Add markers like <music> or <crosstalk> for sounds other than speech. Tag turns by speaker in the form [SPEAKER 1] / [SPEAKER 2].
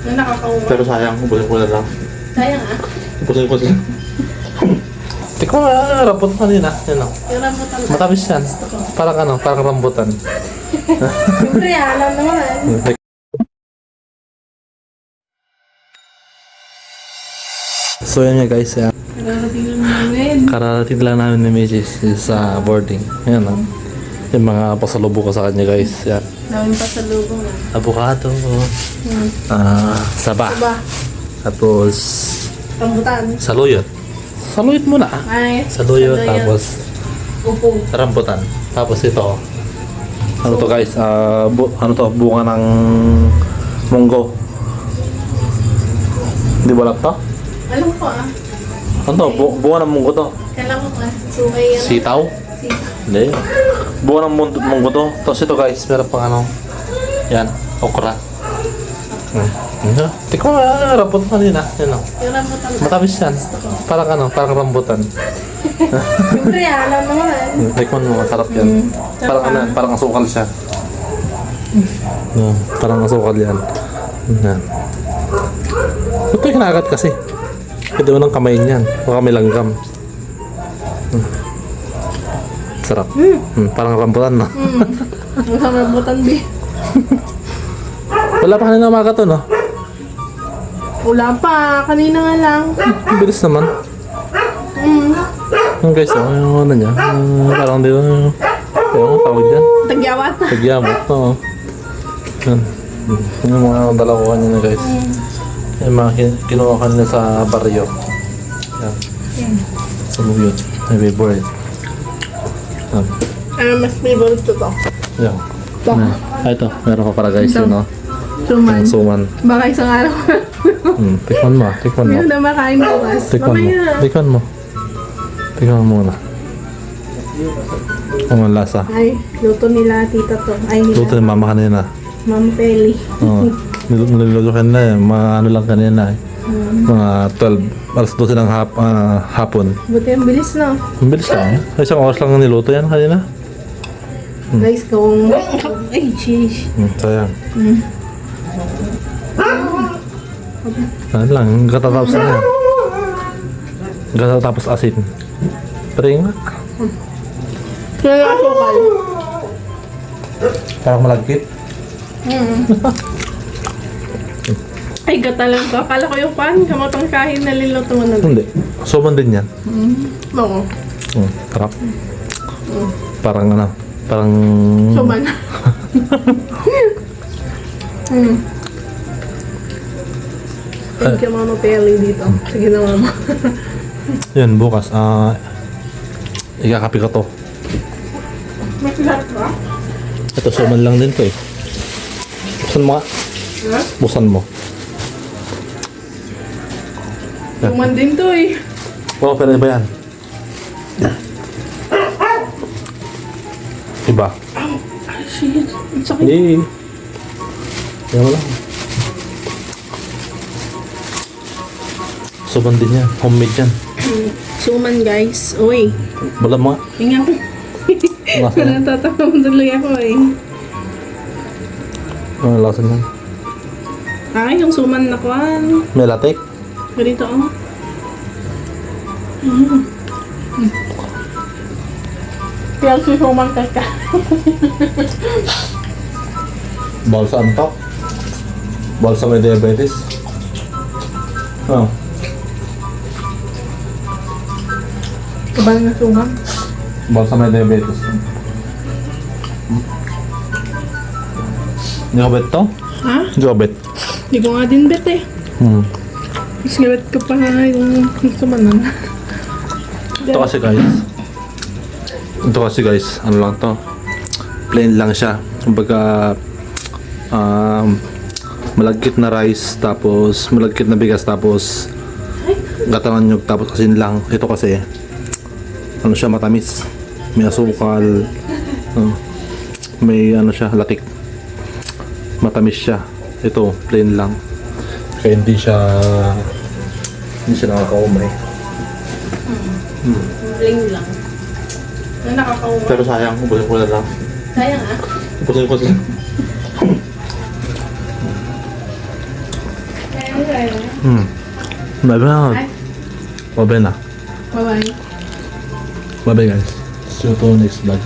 [SPEAKER 1] Na nakakauwa.
[SPEAKER 2] Pero sayang, ubusin ko na lang.
[SPEAKER 1] Sayang ah.
[SPEAKER 2] Ubusin ko sila. Tikman mo, ah, rapot kanina. Yan o.
[SPEAKER 1] Yung rambutan.
[SPEAKER 2] Matamis yan. Parang ano, parang rambutan.
[SPEAKER 1] Siyempre, alam naman.
[SPEAKER 2] So yan nga guys, yan.
[SPEAKER 1] Kararating lang namin.
[SPEAKER 2] kararating lang namin ni Mrs. sa boarding. Yan o. Yung mga pasalubong ko sa kanya guys. Yan.
[SPEAKER 1] Daming pasalubong ah.
[SPEAKER 2] Avocado.
[SPEAKER 1] Hmm.
[SPEAKER 2] ah saba.
[SPEAKER 1] Ba?
[SPEAKER 2] Tapos,
[SPEAKER 1] Rambutan.
[SPEAKER 2] saluyot. Saluyot muna ah.
[SPEAKER 1] Ay.
[SPEAKER 2] Saluyot,
[SPEAKER 1] Saluyot.
[SPEAKER 2] tapos
[SPEAKER 1] Upo.
[SPEAKER 2] rambutan. Tapos ito. Ano to guys? ah bu- ano to? Bunga ng munggo. Di ba to?
[SPEAKER 1] Alam ko ah.
[SPEAKER 2] Ano to? Bu- bunga ng munggo to.
[SPEAKER 1] Kailan ko ah. Sumay yan.
[SPEAKER 2] Sitaw? Hindi. Bunga ng munggo, munggo to. Tapos ito guys, meron pang ano. Yan, okra. Hmm. Ano? Tikman mo, ah, rapot kanina. Yan o.
[SPEAKER 1] Yung rambutan.
[SPEAKER 2] Matamis yan. Parang ano, parang rambutan.
[SPEAKER 1] Siyempre, alam naman.
[SPEAKER 2] Tikman mo, masarap yan. Parang ano, parang asukal siya. No, parang asukal yan. Yan. Ito yung kinagat kasi. Pwede mo ng kamay niyan. O kami langgam. Hmm. Sarap. Hmm, parang rambutan na.
[SPEAKER 1] Hmm. Ang rambutan di.
[SPEAKER 2] Wala pa kanina umaga to, no?
[SPEAKER 1] Wala pa. Kanina nga lang.
[SPEAKER 2] Ang bilis naman.
[SPEAKER 1] Hmm.
[SPEAKER 2] Yung guys, oh, yung ano niya. ah, parang di ba, yung, yung tawag dyan.
[SPEAKER 1] Tagyawat.
[SPEAKER 2] Tagyamot, oo. Yan. Yung mga dalawa ko kanina guys. Yung mga kin- kinuha kanina sa baryo. Yan. Sa yun. May favorite. Yan.
[SPEAKER 1] Ano mas favorite ko to?
[SPEAKER 2] Yan.
[SPEAKER 1] Ito.
[SPEAKER 2] Yan. Ah, ito. Meron ko para guys
[SPEAKER 1] Ito.
[SPEAKER 2] yun, no?
[SPEAKER 1] Suman.
[SPEAKER 2] Yung suman.
[SPEAKER 1] Baka isang araw.
[SPEAKER 2] Hmm. Tikman mo. Tikman mo.
[SPEAKER 1] Hindi ko na makain bukas.
[SPEAKER 2] Tikman mo.
[SPEAKER 1] Mamaya.
[SPEAKER 2] Tikman mo. Tikman mo muna. Kung ang lasa.
[SPEAKER 1] Ay, luto nila tita to. Ay, nila.
[SPEAKER 2] Luto ni mama kanina.
[SPEAKER 1] Ma'am Peli.
[SPEAKER 2] Oo. <laughs> Nil- Niluluto kanina eh. Mga ano lang kanina eh. Mga 12. Alas 12 ng hap, ah, hapon.
[SPEAKER 1] Buti ang bilis na.
[SPEAKER 2] Ang bilis lang eh. Isang oras lang niluto yan kanina.
[SPEAKER 1] Guys, kung... Ay, sheesh.
[SPEAKER 2] Hmm, sayang.
[SPEAKER 1] Mm.
[SPEAKER 2] Ano lang, katatapos na yan. Katatapos asin. Pero yun nga,
[SPEAKER 1] Kaya asukal.
[SPEAKER 2] parang malagkit.
[SPEAKER 1] Mm. <laughs> Ay, gata lang to. Akala ko yung pan, kamatang kahin na liluto mo na.
[SPEAKER 2] Hindi. Suman din yan.
[SPEAKER 1] Mm. Oo.
[SPEAKER 2] Hmm, sarap. Parang ano, parang...
[SPEAKER 1] Suman. <laughs> mm. Thank you, Mama Peli dito. Sige na, Mama.
[SPEAKER 2] Yan, bukas. Ah, ikakapi ko to.
[SPEAKER 1] Lahat ba?
[SPEAKER 2] Ito, suman lang din to eh. Buksan mo nga.
[SPEAKER 1] Ha?
[SPEAKER 2] Buksan mo.
[SPEAKER 1] Suman din to eh.
[SPEAKER 2] Oo, pero iba yan. Iba.
[SPEAKER 1] Ay, shit. Ang sakit.
[SPEAKER 2] Hindi. Mo lang. Suman din yan. Homemade yan.
[SPEAKER 1] Suman, guys. Uy.
[SPEAKER 2] Wala mo nga.
[SPEAKER 1] Tingnan ko.
[SPEAKER 2] Lasa yan.
[SPEAKER 1] Natatawa mo tuloy ako eh.
[SPEAKER 2] Ano lasa niyan?
[SPEAKER 1] Ay, yung suman na kwan.
[SPEAKER 2] May latek.
[SPEAKER 1] Ganito oh. Kaya si suman ka <laughs> ka.
[SPEAKER 2] Bawal sa antok. Bawal sa may diabetes. Oh.
[SPEAKER 1] Kabal na suman.
[SPEAKER 2] Bawal sa may diabetes. Hindi ka bet to?
[SPEAKER 1] Ha?
[SPEAKER 2] Hindi ka bet.
[SPEAKER 1] Hindi ko nga din bet eh.
[SPEAKER 2] Hmm.
[SPEAKER 1] Ngalat ka pa nga yung sumanan.
[SPEAKER 2] Ito kasi guys. Ito kasi guys, ano lang to. Plain lang siya. Kumbaga, um, malagkit na rice, tapos malagkit na bigas, tapos gatangan nyug, tapos asin lang. Ito kasi, ano siya, matamis. May asukal. uh, may ano siya, latik. Matamis siya. Ito, plain lang. Kaya hindi siya, hindi siya nakakaumay.
[SPEAKER 1] Bling lang. Na nakakauwa.
[SPEAKER 2] Pero sayang, ubusin ko na lang.
[SPEAKER 1] Sayang ah.
[SPEAKER 2] Ubusin ko sila. Hmm. Bye na.
[SPEAKER 1] Ay.
[SPEAKER 2] Bye na.
[SPEAKER 1] Bye-bye.
[SPEAKER 2] Bye bye guys. See you to next vlog.